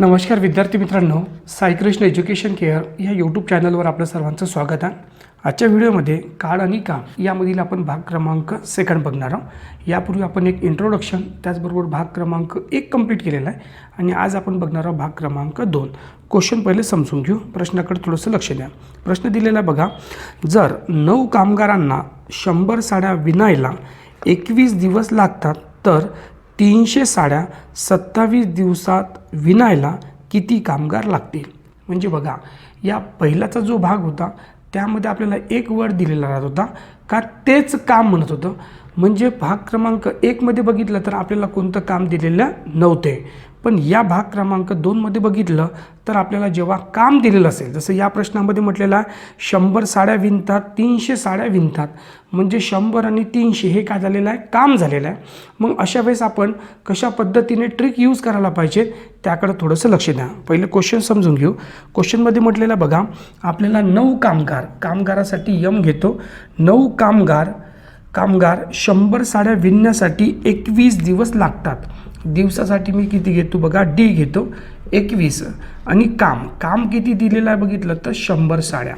नमस्कार विद्यार्थी मित्रांनो साईकृष्ण एज्युकेशन केअर या यूट्यूब चॅनलवर आपलं सर्वांचं स्वागत आहे. आजच्या व्हिडिओमध्ये काळ आणि काम यामधील आपण भाग क्रमांक सेकंड बघणार आहोत. यापूर्वी आपण एक इंट्रोडक्शन त्याचबरोबर भाग क्रमांक एक कंप्लीट केलेला आहे आणि आज आपण बघणार आहोत भाग क्रमांक दोन. क्वेश्चन पहिले समजून घेऊ प्रश्नाकडे थोडंसं लक्ष द्या. प्रश्न दिलेला बघा जर नऊ कामगारांना शंभर साड्या विनायला एकवीस दिवस लागतात तर तीनशे साड्या सत्तावीस दिवसात विणायला किती कामगार लागतील? म्हणजे बघा या पहिल्याचा जो भाग होता त्यामध्ये आपल्याला एक वर्ड दिलेला राहत होता का तेच काम म्हणत होतं. म्हणजे भाग क्रमांक एकमध्ये बघितलं तर आपल्याला कोणतं काम दिलेलं नव्हते. पण या भाग क्रमांक दोनमध्ये बघितलं तर आपल्याला जेव्हा काम दिलेलं असेल जसं या प्रश्नामध्ये म्हटलेलं आहे शंभर साड्या विणतात तीनशे साड्या विणतात म्हणजे शंभर आणि तीनशे हे काय झालेलं आहे? काम झालेलं आहे. मग अशा वेळेस आपण कशा पद्धतीने ट्रिक यूज करायला पाहिजे त्याकडे थोडंसं लक्ष द्या. पहिले क्वेश्चन समजून घेऊ. क्वेश्चनमध्ये म्हटलेलं बघा आपल्याला नऊ कामगार कामगारासाठी यम घेतो. नऊ कामगार कामगार शंभर साड्या विणण्यासाठी एकवीस दिवस लागतात. दिवसासाठी मी किती घेतो बघा डी घेतो. एकवीस. आणि काम. काम किती दिलेलं आहे बघितलं तर शंभर साड्या.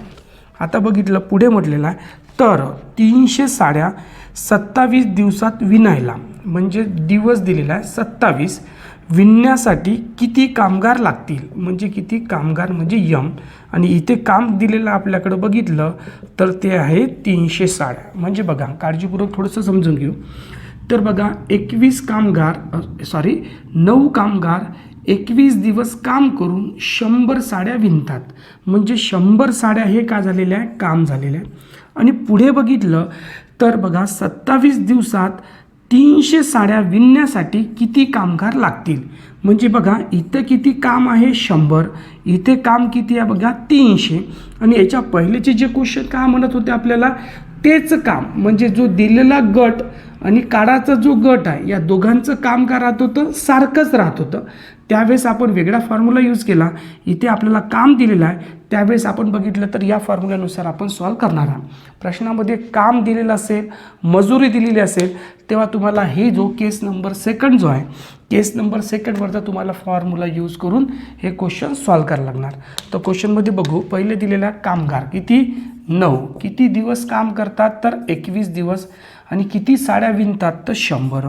आता बघितलं पुढे म्हटलेलं आहे. तर तीनशे साड्या सत्तावीस दिवसात विणायला. म्हणजे दिवस दिलेला आहे सत्तावीस. विणण्यासाठी किती कामगार लागतील? म्हणजे किती कामगार? म्हणजे यम. आणि इथे काम दिलेलं आपल्याकडं बघितलं तर ते आहे तीनशे साड्या. म्हणजे बघा काळजीपूर्वक थोडंसं समजून घेऊ. तर बघा एकवीस कामगार सॉरी नऊ कामगार एकवीस दिवस काम करून शंभर साड्या विणतात. म्हणजे शंभर साड्या हे का झालेल्या आहे काम झालेलं आहे. आणि पुढे बघितलं तर बघा सत्तावीस दिवसात तीनशे साड्या विणण्यासाठी किती कामगार लागतील? म्हणजे बघा इथं किती काम आहे? शंभर. इथे काम किती आहे? बघा तीनशे. आणि याच्या पहिलेचे जे क्वेश्चन का म्हणत होते आपल्याला? तेच काम. म्हणजे जो दिलेला गट आणि काळाचा जो गट आहे या दोघांचं काम का राहत होतं सारखंच राहत होतं. त्यावेळेस आपण वेगळा फॉर्म्युला यूज केला. इथे आपल्याला काम दिलेलं आहे. त्यावेळेस आपण बघितलं तर या फॉर्म्युल्यानुसार आपण सॉल्व करणार आहोत. प्रश्नामध्ये काम दिलेलं असेल मजुरी दिलेली असेल तेव्हा तुम्हाला हे जो केस नंबर सेकंड जो आहे केस नंबर सेकंडवरचा तुम्हाला फॉर्म्युला यूज करून हे क्वेश्चन सॉल्व करायला लागणार. तर क्वेश्चनमध्ये बघू पहिले दिलेला कामगार किती? नऊ. किती दिवस काम करतात? तर एकवीस दिवस. आणि किती साड्या विणतात तर शंभर.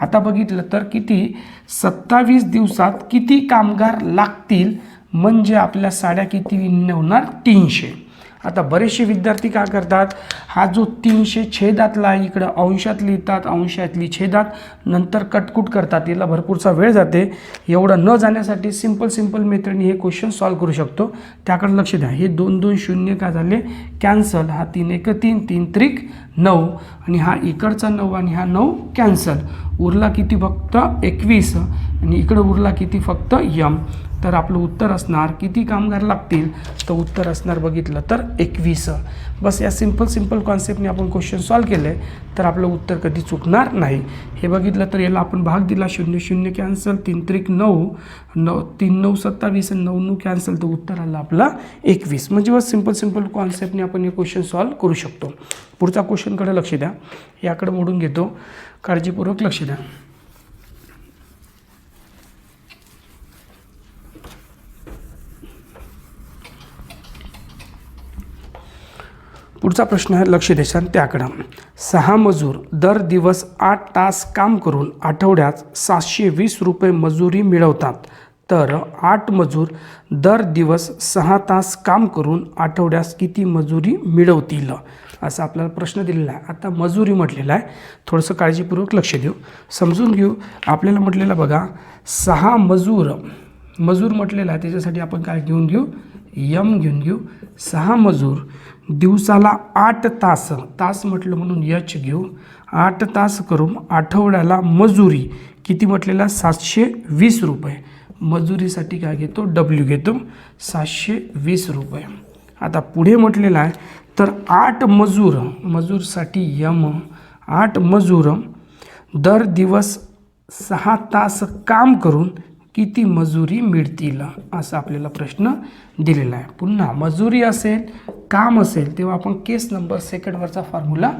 आता बघितलं तर किती सत्तावीस दिवसात किती कामगार लागतील म्हणजे आपल्या साड्या किती विणणे होणार तीनशे. आता बरेचसे विद्यार्थी काय करतात? हा जो तीनशे छेदातला आहे इकडं अंशात लिहितात अंशातली छेदात नंतर कटकुट करतात. याला भरपूरचा वेळ जाते. एवढं न जाण्यासाठी सिंपल सिंपल मेथडने हे क्वेश्चन सॉल्व करू शकतो. त्याकडे लक्ष द्या. हे दोन दोन शून्य काय झाले? कॅन्सल. हा तीन एक तीन तीन त्रिक नऊ. आणि हा इकडचा नऊ आणि हा नऊ कॅन्सल. उरला किती फक्त एकवीस? आणि इकडं उरला किती फक्त यम? तर आपलं उत्तर असणार किती कामगार लागतील तर उत्तर असणार बघितलं तर एकवीस. बस या सिंपल सिंपल कॉन्सेप्टने आपण क्वेश्चन सॉल्व केले तर आपलं उत्तर कधी चुकणार नाही. हे बघितलं तर याला आपण भाग दिला शून्य शून्य कॅन्सल तीन त्रिक नऊ नऊ तीन नऊ सत्तावीस आणि नऊ नऊ कॅन्सल तर उत्तर आलं आपला एकवीस. म्हणजे बस सिंपल सिंपल कॉन्सेप्टने आपण हे क्वेश्चन सॉल्व करू शकतो. पुढचा क्वेश्चनकडे लक्ष द्या. याकडे मोडून घेतो. काळजीपूर्वक लक्ष द्या. पुढचा प्रश्न आहे लक्ष देशान त्याकडं. सहा मजूर दर दिवस आठ तास काम करून आठवड्यात सातशे वीस रुपये मजुरी मिळवतात. तर आठ मजूर दर दिवस सहा तास काम करून आठवड्यास किती मजुरी मिळवतील? असा आपल्याला प्रश्न दिलेला आहे. आता मजुरी म्हटलेला आहे. थोडंसं काळजीपूर्वक लक्ष देऊ. समजून घेऊ. आपल्याला म्हटलेलं बघा सहा मजूर मजूर म्हटलेला आहे त्याच्यासाठी आपण काय घेऊन घेऊ? यम घेऊन घेऊ. सहा मजूर दिवसाला आठ तास तास म्हटलं म्हणून यच घेऊ. आठ तास करून आठवड्याला मजुरी किती म्हटलेला? सातशे वीस रुपये. मजुरीसाठी काय घेतो? डब्ल्यू घेतो. सातशे वीस रुपये. आता पुढे म्हटलेलं आहे तर आठ मजूर मजूरसाठी यम आठ मजूर दर दिवस सहा तास काम करून किती मजुरी मिळतील असा आपल्याला प्रश्न दिलेला आहे. पुन्हा मजुरी असेल काम असेल तेव्हा आपण केस नंबर सेकंडवरचा फॉर्म्युला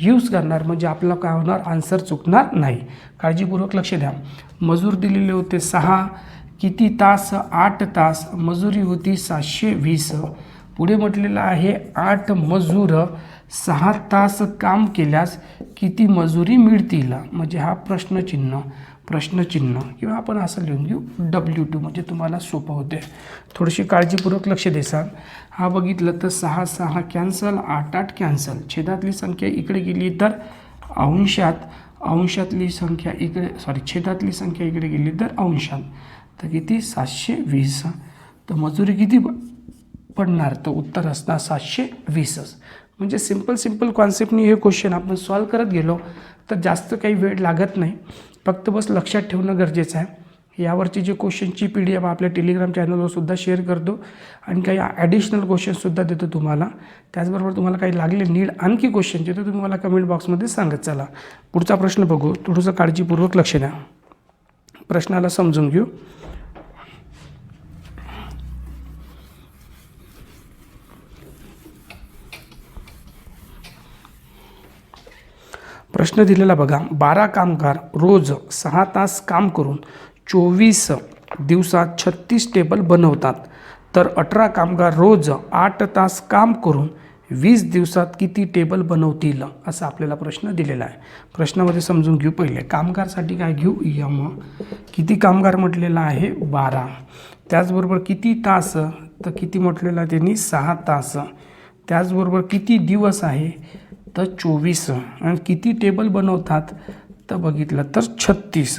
यूज करणार म्हणजे आपला काय होणार आन्सर चुकणार नाही. काळजीपूर्वक लक्ष द्या. मजूर दिलेले होते सहा किती तास? आठ तास. मजुरी होती सातशे वीस. पुढे म्हटलेलं आहे आठ मजूर सहा तास काम केल्यास किती मजुरी मिळतील? म्हणजे हा प्रश्नचिन्ह प्रश्नचिन्ह किंवा आपण असं लिहून घेऊ डब्ल्यू टू म्हणजे तुम्हाला सोपं होते. थोडीशी काळजीपूर्वक लक्ष देसाल हा बघितलं तर सहा सहा कॅन्सल आठ आठ कॅन्सल छेदातली संख्या इकडे गेली तर अंशात अंशातली संख्या इकडे सॉरी छेदातली संख्या इकडे गेली तर अंशात. तर किती? सातशे वीस. तर मजुरी किती प- पडणार? तर उत्तर असणार सातशे वीसच. म्हणजे सिंपल सिंपल कॉन्सेप्टनी हे क्वेश्चन आपण सॉल्व करत गेलो तर जास्त काही वेळ लागत नाही. फक्त बस लक्षात ठेवणं गरजेचं आहे. यावरची जे क्वेश्चनची पी डी एफ आपल्या टेलिग्राम चॅनलवर सुद्धा शेअर करतो आणि काही ॲडिशनल क्वेश्चनसुद्धा देतो तुम्हाला. त्याचबरोबर तुम्हाला काही लागले नीड आणखी क्वेश्चनचे तर तुम्ही मला कमेंट बॉक्समध्ये सांगत चला. पुढचा प्रश्न बघू. थोडंसं काळजीपूर्वक लक्ष द्या. प्रश्नाला समजून घेऊ. प्रश्न दिलेला बघा. बारा कामगार रोज सहा तास काम करून चोवीस दिवसात छत्तीस टेबल बनवतात. तर अठरा कामगार रोज आठ तास काम करून वीस दिवसात किती टेबल बनवतील असा आपल्याला प्रश्न दिलेला आहे. प्रश्नामध्ये समजून घेऊ पहिले. कामगारसाठी काय घेऊ? यम. किती कामगार म्हटलेला आहे? बारा. त्याचबरोबर किती तास? तर किती म्हटलेलं आहे त्यांनी? सहा तास. त्याचबरोबर किती दिवस आहे? तर चोवीस. आणि किती टेबल बनवतात? तर बघितलं तर छत्तीस.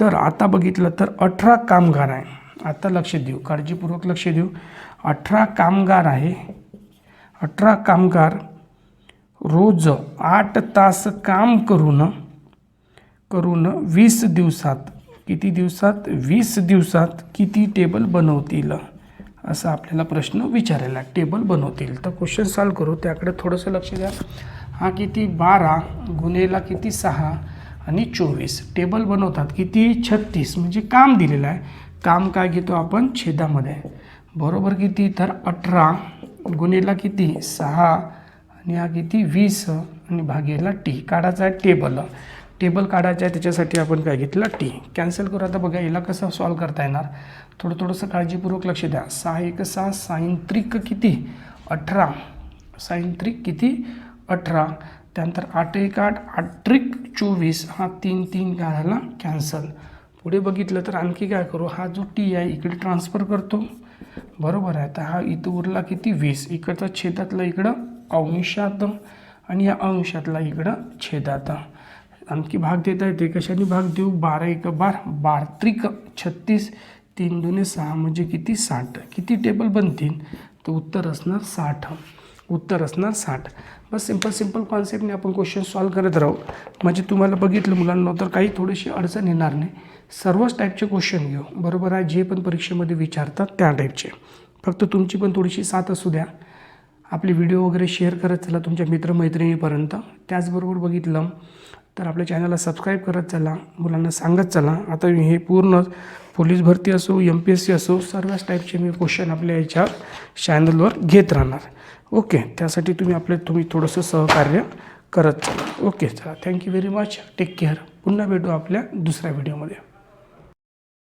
तर आता बघितलं तर अठरा कामगार आहे. आता लक्ष देऊ. काळजीपूर्वक लक्ष देऊ. अठरा कामगार आहे. अठरा कामगार रोज आठ तास काम करून करून वीस दिवसात किती दिवसात? वीस दिवसात किती टेबल बनवतील? असा आपल्याला प्रश्न विचारायला टेबल बनवतील. तर क्वेश्चन सॉल्व करू. त्याकडे थोडंसं लक्ष द्या. हा किती बारा गुन्हेला किती सहा आणि चोवीस. टेबल बनवतात किती? छत्तीस. म्हणजे काम दिलेलं आहे. काम काय घेतो आपण? छेदामध्ये. बरोबर किती? तर अठरा गुन्हेला किती? सहा. आणि हा किती? वीस. आणि भागेला टी. काढायचा आहे टेबल टेबल काढायचं आहे त्याच्यासाठी आपण काय घेतलं? टी. कॅन्सल करू. आता बघा याला कसं सॉल्व करता येणार? थोडं थोडंसं काळजीपूर्वक लक्ष द्या. सहा एक सहा सायंत्रिक किती? अठरा. सायंत्रिक किती? अठरा. त्यानंतर आठ एक आठ. आट्रिक चोवीस. हा तीन तीन काय झाला कॅन्सल पुढे बघितलं तर आणखी काय करू? हा जो टी आहे इकडे ट्रान्सफर करतो. बरोबर आहे. तर हा इथं उरला किती? वीस. इकडचा छेदातला इकडं अंशात आणि या अंशातला इकडं छेदात. आणखी भाग देता येते कशाने भाग देऊ. बारा एक बार. बारत्रिक छत्तीस. तीन दुने सहा म्हणजे किती? साठ. किती टेबल बनतील? तर उत्तर असणार साठ. उत्तर असणार साठ. बस सिंपल सिंपल कॉन्सेप्टने आपण क्वेश्चन सॉल्व करत राहू. म्हणजे तुम्हाला बघितलं मुलांना तर काही थोडीशी अडचण येणार नाही. सर्वच टाईपचे क्वेश्चन घेऊ. बरोबर आहे? जे पण परीक्षेमध्ये विचारतात त्या टाईपचे फक्त तुमची पण थोडीशी साथ असू द्या. आपले व्हिडिओ वगैरे शेअर करत चला तुमच्या मित्रमैत्रिणीपर्यंत. त्याचबरोबर बघितलं तर आपल्या चॅनलला सबस्क्राईब करत चला मुलांना सांगत चला. आता हे पूर्ण पोलीस भरती असो एम पी एस सी असो सर्वच टाईपचे मी क्वेश्चन आपल्या याच्या चॅनलवर घेत राहणार. ओके त्यासाठी तुम्ही आपले तुम्ही थोडंसं सहकार्य करत चला. ओके चला. Thank you very much take care पुन्हा भेटू आपल्या दुसऱ्या व्हिडिओमध्ये